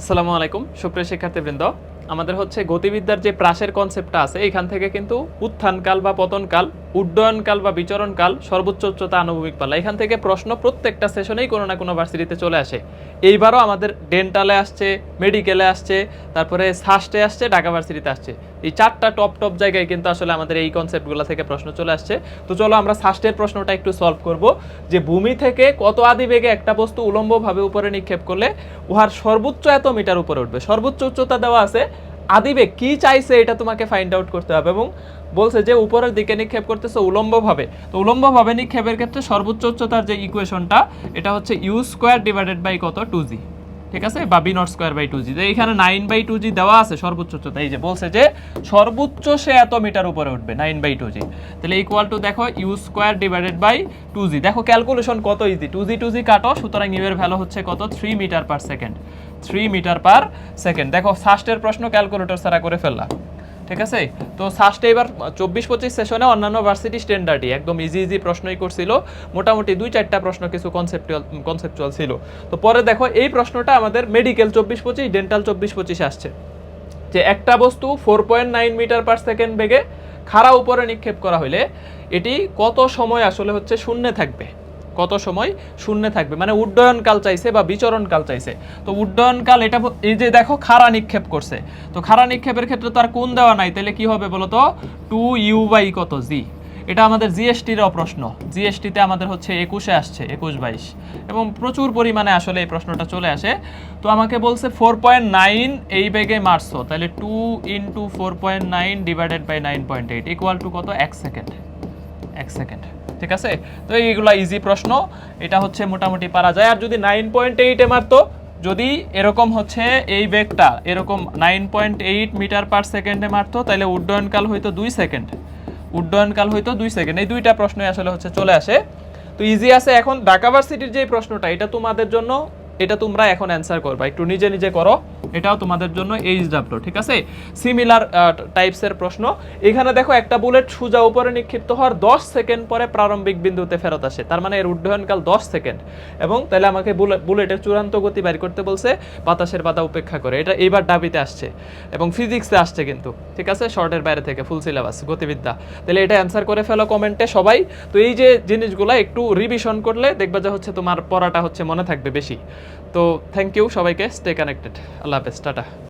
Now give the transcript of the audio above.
আসসালামু আলাইকুম, সুপ্রিয় শিক্ষার্থীবৃন্দ। আমাদের হচ্ছে গতিবিদ্যার যে প্রাসের কনসেপ্টটা আছে, এখান থেকে কিন্তু উত্থানকাল বা পতনকাল উড্ডয়নকাল বা বিচরণকাল সর্বোচ্চ উচ্চতা আনুভূমিক পাল্লা। এখান থেকে প্রশ্ন প্রত্যেকটা সেশনেই কোনো না কোনো ভার্সিটিতে চলে আসে। এইবারও আমাদের ডেন্টালে আসছে, মেডিকেলে আসছে, তারপরে সাস্টে আসছে, ঢাকা ভার্সিটিতে আসছে। এই চারটা টপ টপ জায়গায় কিন্তু আসলে আমাদের এই কনসেপ্টগুলো থেকে প্রশ্ন চলে আসছে। তো চলো আমরা সাস্টের প্রশ্নটা একটু সলভ করব, যে ভূমি থেকে কত আদি বেগে একটা বস্তু উলম্বভাবে উপরে নিক্ষেপ করলে উহার সর্বোচ্চ এত মিটার উপরে উঠবে? সর্বোচ্চ উচ্চতা দেওয়া আছে আদিবেগ কি চাইছে এটা তোমাকে ফাইন্ড আউট করতে হবে এবং বলছে যে উপরের দিকে নিক্ষেপ করতেছে উলম্বভাবে। তো উলম্বভাবে নিক্ষেপের ক্ষেত্রে সর্বোচ্চ উচ্চতার যে ইকুয়েশনটা এটা হচ্ছে ইউ স্কোয়ার ডিভাইডেড বাই কত? টু জি ঠিক আছে? বা v naught square by two g. এখানে নাইন বাই টু জি দেওয়া আছে সর্বোচ্চ উচ্চতা। এই যে বলছে যে সর্বোচ্চ সে এত মিটার উপরে উঠবে, নাইন বাই টু জি। তাহলে ইকুয়াল টু দেখো u square divided by two g দেখো ক্যালকুলেশন কত easy two g two g কাটো, সুতরাং ইউ এর ভ্যালু হচ্ছে কত? Three metre per second three metre per second দেখো ফার্স্টের প্রশ্ন ক্যালকুলেটর সারা করে ফেললাম ঠিক আছে? তো ফার্স্টে এবার চব্বিশ পঁচিশ সেশনে অন্যান্য ভার্সিটি স্ট্যান্ডার্ডই একদম ইজি ইজি প্রশ্নই করছিল। মোটামুটি দুই চারটা প্রশ্ন কিছু কনসেপ্টুয়াল কনসেপ্টুয়াল ছিল। তো পরে দেখো, এই প্রশ্নটা আমাদের মেডিকেল চব্বিশ পঁচিশ ডেন্টাল চব্বিশ পঁচিশ আসছে। যে একটা বস্তু four point nine metre per second বেগে খাড়া উপরে নিক্ষেপ করা হলে এটি কত সময় আসলে হচ্ছে শূন্যে থাকবে? কত সময় শূন্য থাকবে? মানে উড্ডয়নকাল চাইছে বা বিচরণকাল চাইছে। তো উড্ডয়নকাল এটা এই যে দেখো, খাড়া নিক্ষেপ করছে। তো খাড়া নিক্ষেপের ক্ষেত্রে তো আর কোন দেওয়া নাই? তাহলে কি হবে বলো তো টু ইউ বাই কত? জি। এটা আমাদের জিএসটিরও প্রশ্ন জিএসটিতে আমাদের হচ্ছে একুশে আসছে, একুশ বাইশ। এবং প্রচুর পরিমাণে আসলে এই প্রশ্নটা চলে আসে। তো আমাকে বলছে ফোর পয়েন্ট নাইন এই বেগে মারছো। তাহলে two into four point nine divided by nine point eight equal to কত? এক সেকেন্ড এক সেকেন্ড, ঠিক আছে? তো এইগুলা ইজি প্রশ্ন, এটা হচ্ছে মোটামুটি পারা যায়। আর যদি নাইন পয়েন্ট এইটে মারতো, যদি এরকম হচ্ছে এই বেগটা, এরকম nine point eight metre per সেকেন্ডে মারতো তাহলে উড্ডয়নকাল হয়তো দুই সেকেন্ড। উড্ডয়নকাল হয়তো দুই সেকেন্ড। এই দুইটা প্রশ্নই আসলে হচ্ছে চলে আসে। তো ইজি আছে এখন, ঢাকা ভার্সিটির যে প্রশ্নটা, এটা তোমাদের জন্য এটা তোমরা এখন অ্যান্সার করবা। একটু নিজে নিজে করো। এটাও তোমাদের জন্য এইচ ডাব্লিউ ঠিক আছে? সিমিলার টাইপসের প্রশ্ন। এখানে দেখো, একটা বুলেট সোজা উপরে নিক্ষিপ্ত হওয়ার 10 সেকেন্ড পরে প্রারম্ভিক বিন্দুতে ফেরত আসে। তার মানে এর উড্ডয়নকাল 10 সেকেন্ড এবং তাহলে আমাকে বুলেটের চূড়ান্ত গতি বের করতে বলছে, বাতাসের বাধা উপেক্ষা করে। এটা এইবার দাবিতে আসছে। এবং ফিজিক্সে আসছে কিন্তু, ঠিক আছে? শর্টের বাইরে থেকে ফুল সিলেবাস গতিবিদ্যা। তাহলে এটা অ্যান্সার করে ফেলো কমেন্টে সবাই। তো এই যে জিনিসগুলো, একটু রিভিশন করলে দেখবা যে হচ্ছে তোমার পড়াটা হচ্ছে মনে থাকবে বেশি। তো থ্যাংক ইউ সবাইকে স্টে কানেক্টেড আল্লাহ হাফেজ টাটা।